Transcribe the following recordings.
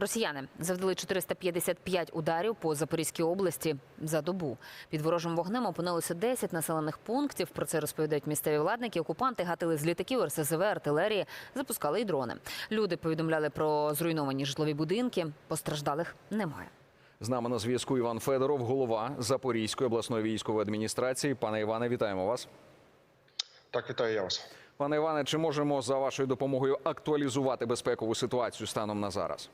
Росіяни завдали 455 ударів по Запорізькій області за добу. Під ворожим вогнем опинилося 10 населених пунктів. Про це розповідають місцеві владники. Окупанти гатили з літаків, РСЗВ, артилерії, запускали й дрони. Люди повідомляли про зруйновані житлові будинки. Постраждалих немає. З нами на зв'язку Іван Федоров, голова Запорізької обласної військової адміністрації. Пане Іване, вітаємо вас. Так, вітаю я вас. Пане Іване, чи можемо за вашою допомогою актуалізувати безпекову ситуацію станом на зараз?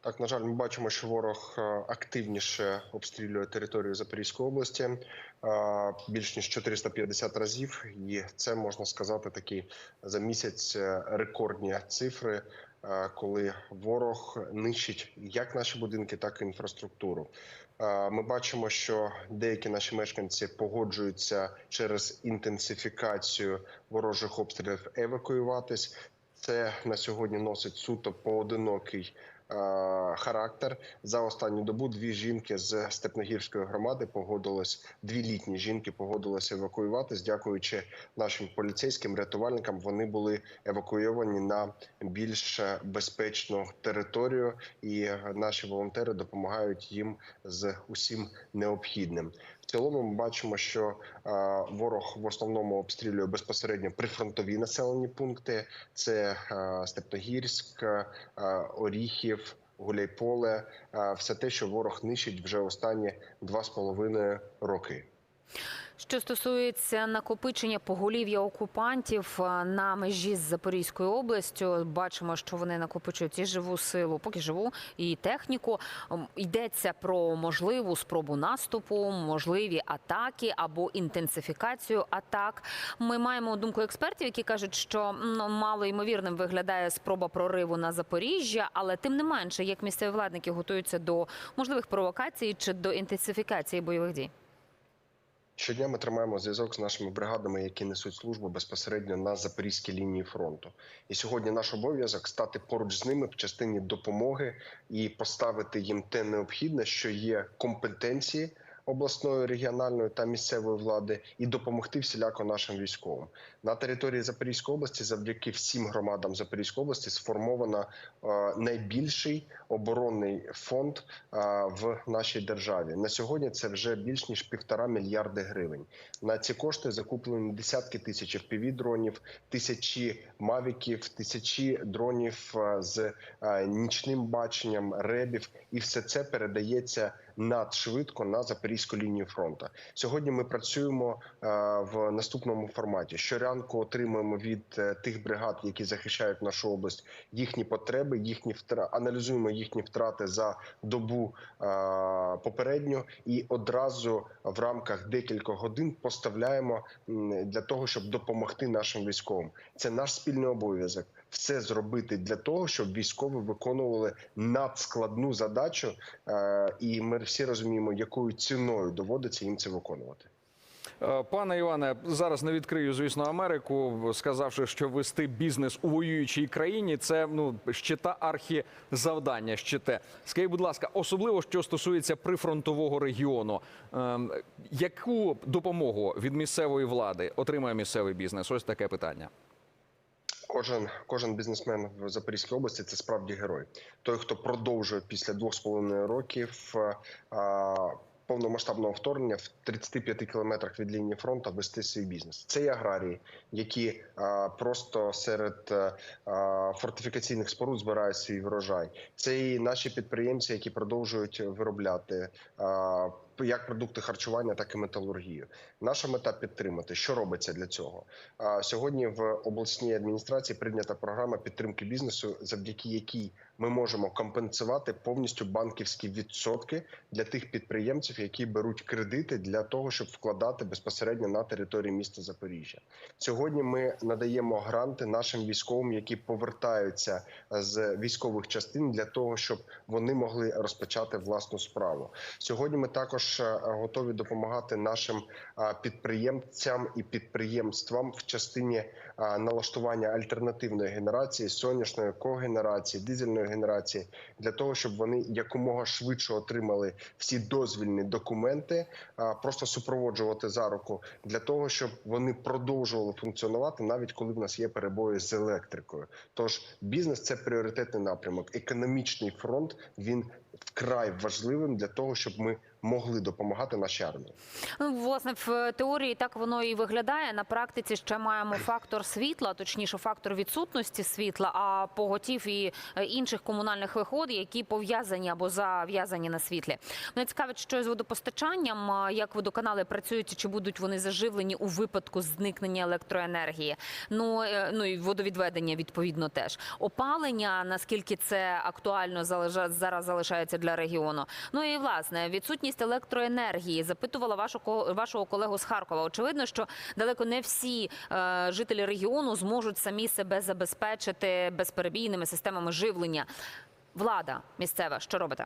Так, на жаль, ми бачимо, що ворог е, активніше обстрілює територію Запорізької області е, більш ніж 450 разів, і це можна сказати такі за місяць е, рекордні цифри, коли ворог нищить як наші будинки, так і інфраструктуру. Ми бачимо, що деякі наші мешканці погоджуються через інтенсифікацію ворожих обстрілів евакуюватись. Це на сьогодні носить суто поодинокий характер. За останню добу дві жінки з Степногірської громади погодились, дві літні жінки погодилися евакуюватись. Дякуючи нашим поліцейським рятувальникам, вони були евакуйовані на більш безпечну територію, і наші волонтери допомагають їм з усім необхідним. Цілому ми бачимо, що е, ворог в основному обстрілює безпосередньо прифронтові населені пункти: це е, Степногірськ, е, Оріхів. Гуляйполе, все те, що ворог нищить вже останні два з половиною роки. Що стосується накопичення поголів'я окупантів на межі з Запорізькою областю, бачимо, що вони накопичують і живу силу, поки живу, і техніку. Йдеться про можливу спробу наступу, можливі атаки або інтенсифікацію атак. Ми маємо думку експертів, які кажуть, що ну, мало ймовірним виглядає спроба прориву на Запоріжжя, але тим не менше, як місцеві владники готуються до можливих провокацій чи до інтенсифікації бойових дій. Щодня ми тримаємо зв'язок з нашими бригадами, які несуть службу безпосередньо на запорізькій лінії фронту. І сьогодні наш обов'язок стати поруч з ними в частині допомоги і поставити їм те необхідне, що є компетенції обласної, регіональної та місцевої влади, і допомогти всіляко нашим військовим на території Запорізької області. Завдяки всім громадам Запорізької області сформовано е, найбільший оборонний фонд е, в нашій державі. На сьогодні це вже більш ніж півтора мільярди гривень. На ці кошти закуплені десятки тисяч FPV-дронів, тисячі мавіків, тисячі дронів е, з нічним баченням, ребів, і все це передається надшвидко на запорізьку лінію фронту. Сьогодні ми працюємо е, в наступному форматі. Щоранку отримуємо від е, тих бригад, які захищають нашу область, їхні потреби, їхні втра... аналізуємо їхні втрати за добу попередню, і одразу в рамках декількох годин поставляємо для того, щоб допомогти нашим військовим. Це наш спільний обов'язок. Все зробити для того, щоб військові виконували надскладну задачу, е, і ми всі розуміємо, якою ціною доводиться їм це виконувати. Е, Пане Іване, зараз не відкрию, звісно, Америку, сказавши, що вести бізнес у воюючій країні це ну ще та архізавдання. Ще те. Скажіть, будь ласка, особливо що стосується прифронтового регіону, ем, яку допомогу від місцевої влади отримує місцевий бізнес? Ось таке питання. Кожен кожен бізнесмен в Запорізькій області це справді герой. Той, хто продовжує після двох з половиною років е, а, повномасштабного вторгнення в 35 кілометрах від лінії фронту вести свій бізнес. Це і аграрії, які а, просто серед а, а, фортифікаційних споруд збирають свій врожай. Це і наші підприємці, які продовжують виробляти. А, як продукти харчування, так і металургію. Наша мета підтримати. Що робиться для цього? Сьогодні в обласній адміністрації прийнята програма підтримки бізнесу, завдяки якій ми можемо компенсувати повністю банківські відсотки для тих підприємців, які беруть кредити для того, щоб вкладати безпосередньо на території міста Запоріжжя. Сьогодні ми надаємо гранти нашим військовим, які повертаються з військових частин для того, щоб вони могли розпочати власну справу. Сьогодні ми також також е, готові допомагати нашим е, підприємцям і підприємствам в частині е, налаштування альтернативної генерації, сонячної когенерації, дизельної генерації, для того, щоб вони якомога швидше отримали всі дозвільні документи, просто супроводжувати за руку для того, щоб вони продовжували функціонувати, навіть коли в нас є перебої з електрикою. Тож бізнес це пріоритетний напрямок. Економічний фронт він вкрай важливим для того, щоб ми могли допомагати нашій армії. Ну, власне, в теорії так воно і виглядає. На практиці ще маємо фактор світла, точніше, фактор відсутності світла, а поготів і е, інших комунальних виходів, які пов'язані або зав'язані на світлі. Мене цікавить, що з водопостачанням, як водоканали працюють, чи будуть вони заживлені у випадку зникнення електроенергії. Ну, е, ну і водовідведення відповідно теж. Опалення, наскільки це актуально зараз залишається для регіону. Ну і власне відсутність електроенергії. Запитувала вашого колегу з Харкова. Очевидно, що далеко не всі е, жителі регіону зможуть самі себе забезпечити безперебійними системами живлення. Влада місцева, що робите?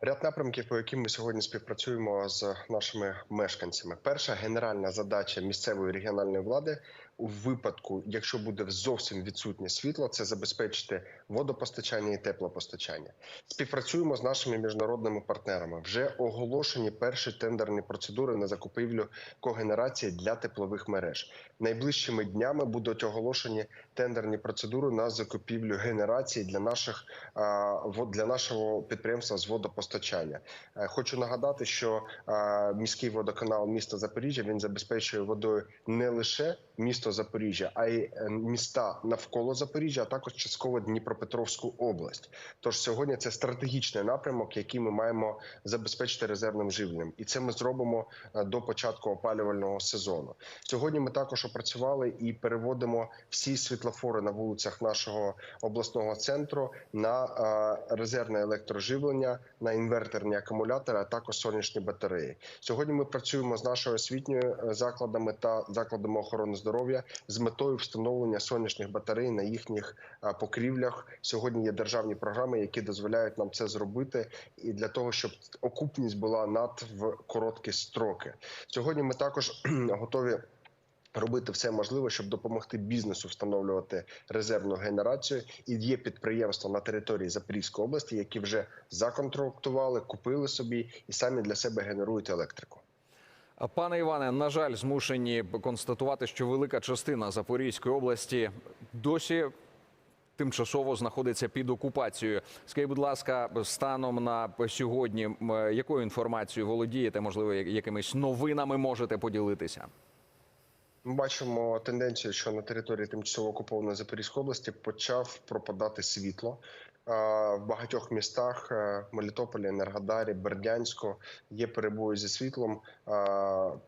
Ряд напрямків, по яким ми сьогодні співпрацюємо з нашими мешканцями. Перша генеральна задача місцевої регіональної влади у випадку, якщо буде зовсім відсутнє світло, це забезпечити водопостачання і теплопостачання. Співпрацюємо з нашими міжнародними партнерами. Вже оголошені перші тендерні процедури на закупівлю когенерації для теплових мереж. Найближчими днями будуть оголошені тендерні процедури на закупівлю генерації для наших для нашого підприємства з водопостачання. Е, Хочу нагадати, що міський водоканал міста Запоріжжя він забезпечує водою не лише місто Запоріжжя, а й е, міста навколо Запоріжжя, а також частково Дніпропетровську область. Тож сьогодні це стратегічний напрямок, який ми маємо забезпечити резервним живленням, і це ми зробимо е, до початку опалювального сезону. Сьогодні ми також опрацювали і переводимо всі світлофори на вулицях нашого обласного центру на е, резервне електроживлення, на інверторні акумулятори, а також сонячні батареї. Сьогодні ми працюємо з нашою освітньою закладами та закладами охорони здоров'я з метою встановлення сонячних батарей на їхніх покрівлях. Сьогодні є державні програми, які дозволяють нам це зробити, і для того, щоб окупність була над в короткі строки. Сьогодні ми також готові. Робити все можливе, щоб допомогти бізнесу встановлювати резервну генерацію. І є підприємства на території Запорізької області, які вже законтрактували, купили собі і самі для себе генерують електрику. Пане Іване, на жаль, змушені констатувати, що велика частина Запорізької області досі тимчасово знаходиться під окупацією. Скажіть, будь ласка, станом на сьогодні, якою інформацією володієте? Можливо, якимись новинами можете поділитися? Бачимо тенденцію, що на території тимчасово окупованої Запорізької області почав пропадати світло. А, В багатьох містах е, Мелітополі, Енергодарі, Бердянську є перебої зі світлом.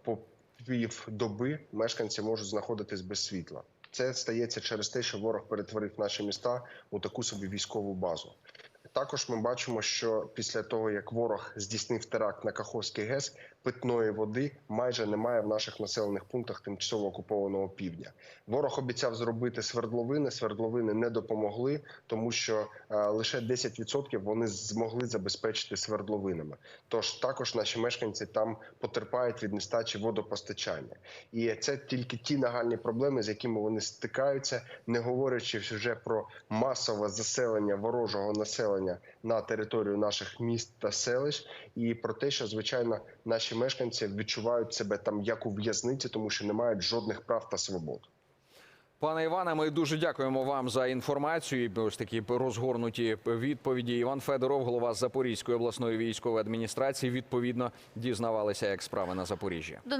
По пів доби мешканці можуть знаходитись без світла. Це стається через те, що ворог перетворив наші міста у таку собі військову базу. Також ми бачимо, що після того як ворог здійснив теракт на Каховський ГЕС, питної води майже немає в наших населених пунктах тимчасово окупованого півдня. Ворог обіцяв зробити свердловини. Свердловини не допомогли, тому що е, лише 10% вони змогли забезпечити свердловинами. Тож також наші мешканці там потерпають від нестачі водопостачання, і це тільки ті нагальні проблеми, з якими вони стикаються, не говорячи вже про масове заселення ворожого населення на територію наших міст та селищ, і про те, що звичайно наші мешканці відчувають себе там як у в'язниці, тому що не мають жодних прав та свобод. Пане Іване, ми дуже дякуємо вам за інформацію. Ось такі розгорнуті відповіді. Іван Федоров, голова Запорізької обласної військової адміністрації, відповідно дізнавалися, як справи на Запоріжжі.